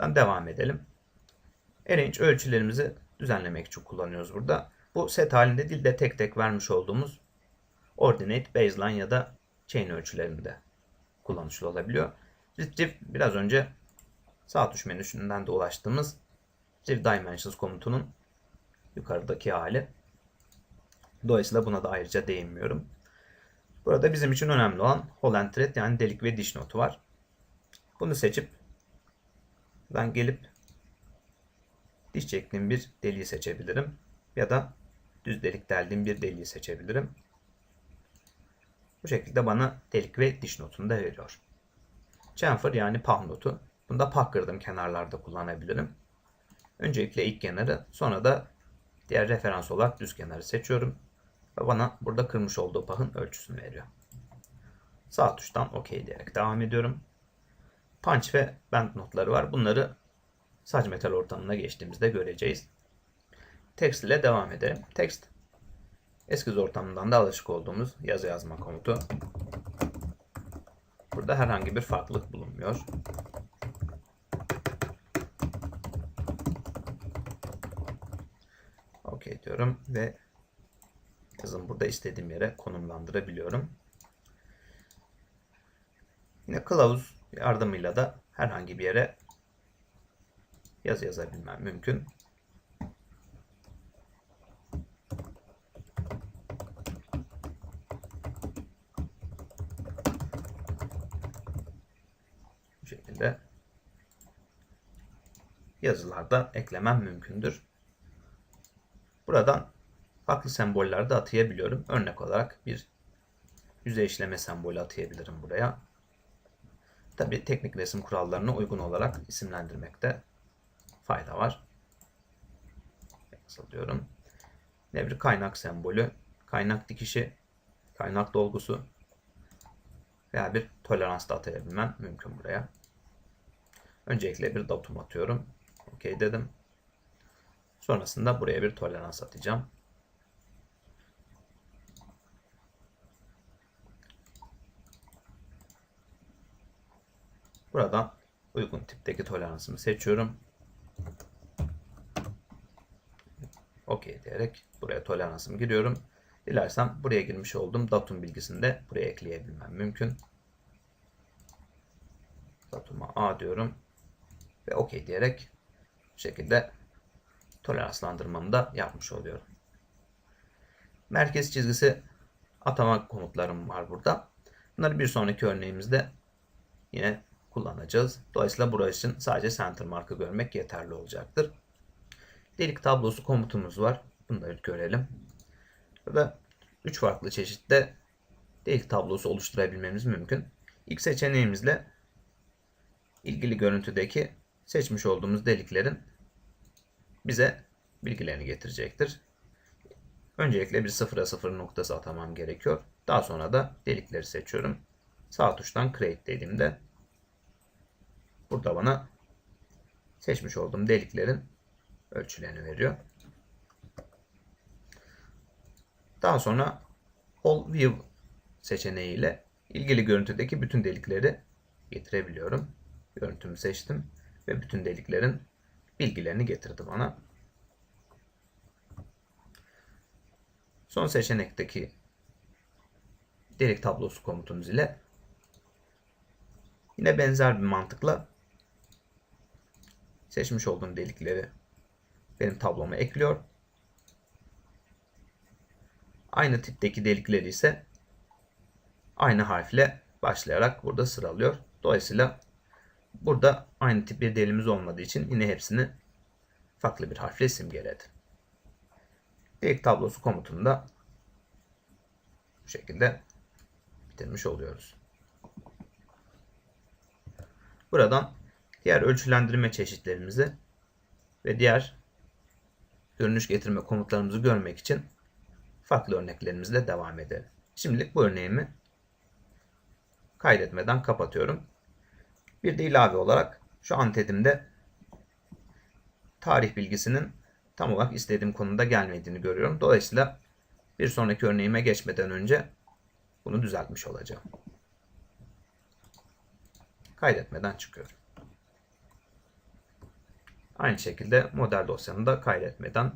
Devam edelim. Arrange ölçülerimizi düzenlemek için kullanıyoruz burada. Bu set halinde değil de tek tek vermiş olduğumuz ordinate, baseline ya da chain ölçülerinde kullanışlı olabiliyor. Retrieve biraz önce sağ tuş menüsünden de ulaştığımız Retrieve Dimensions komutunun yukarıdaki hali. Dolayısıyla buna da ayrıca değinmiyorum. Burada bizim için önemli olan hole and thread yani delik ve diş notu var. Bunu seçip ben gelip diş çektiğim bir deliği seçebilirim. Ya da düz delik deldiğim bir deliği seçebilirim. Bu şekilde bana delik ve diş notunu da veriyor. Chamfer yani pah notu. Bunda pah kırdım kenarlarda kullanabilirim. Öncelikle ilk kenarı sonra da diğer referans olarak düz kenarı seçiyorum. Ve bana burada kırmış olduğu pahın ölçüsünü veriyor. Sağ tuştan OK diyerek devam ediyorum. Punch ve bend notları var. Bunları saç metal ortamına geçtiğimizde göreceğiz. Text ile devam edelim. Text eskiz ortamından da alışık olduğumuz yazı yazma komutu. Burada herhangi bir farklılık bulunmuyor. OK diyorum ve yazım burada istediğim yere konumlandırabiliyorum. Yine kılavuz yardımıyla da herhangi bir yere yazı yazabilmem mümkün. Bu şekilde yazılarda eklemem mümkündür. Buradan farklı semboller de atayabiliyorum. Örnek olarak bir yüzey işleme sembolü atayabilirim buraya. Tabi teknik resim kurallarına uygun olarak isimlendirmekte fayda var. Nasıl? Yine bir kaynak sembolü, kaynak dikişi, kaynak dolgusu veya bir tolerans da atayabilmem mümkün buraya. Öncelikle bir datum atıyorum. OK dedim. Sonrasında buraya bir tolerans atacağım. Buradan uygun tipteki toleransımı seçiyorum. OK diyerek buraya toleransımı giriyorum. Dilersem buraya girmiş olduğum datum bilgisini de buraya ekleyebilmem mümkün. Datuma A diyorum. Ve OK diyerek bu şekilde toleranslandırmamı da yapmış oluyorum. Merkez çizgisi atama komutlarım var burada. Bunları bir sonraki örneğimizde yine kullanacağız. Dolayısıyla burası için sadece center markı görmek yeterli olacaktır. Delik tablosu komutumuz var. Bunları görelim. Burada 3 farklı çeşitte delik tablosu oluşturabilmemiz mümkün. İlk seçeneğimizle ilgili görüntüdeki seçmiş olduğumuz deliklerin bize bilgilerini getirecektir. Öncelikle bir sıfıra sıfır noktası atamam gerekiyor. Daha sonra da delikleri seçiyorum. Sağ tuştan create dediğimde burada bana seçmiş olduğum deliklerin ölçülerini veriyor. Daha sonra Whole View seçeneğiyle ilgili görüntüdeki bütün delikleri getirebiliyorum. Görüntümü seçtim ve bütün deliklerin bilgilerini getirdi bana. Son seçenekteki delik tablosu komutumuz ile yine benzer bir mantıkla seçmiş olduğum delikleri benim tabloma ekliyor. Aynı tipteki delikleri ise aynı harfle başlayarak burada sıralıyor. Dolayısıyla burada aynı tip bir delimiz olmadığı için yine hepsini farklı bir harfle simgeledi. Delik tablosu komutunu da bu şekilde bitirmiş oluyoruz. Buradan diğer ölçülendirme çeşitlerimizi ve diğer görünüş getirme komutlarımızı görmek için farklı örneklerimizle devam edelim. Şimdilik bu örneğimi kaydetmeden kapatıyorum. Bir de ilave olarak şu antedimde tarih bilgisinin tam olarak istediğim konuda gelmediğini görüyorum. Dolayısıyla bir sonraki örneğime geçmeden önce bunu düzeltmiş olacağım. Kaydetmeden çıkıyorum. Aynı şekilde model dosyanı da kaydetmeden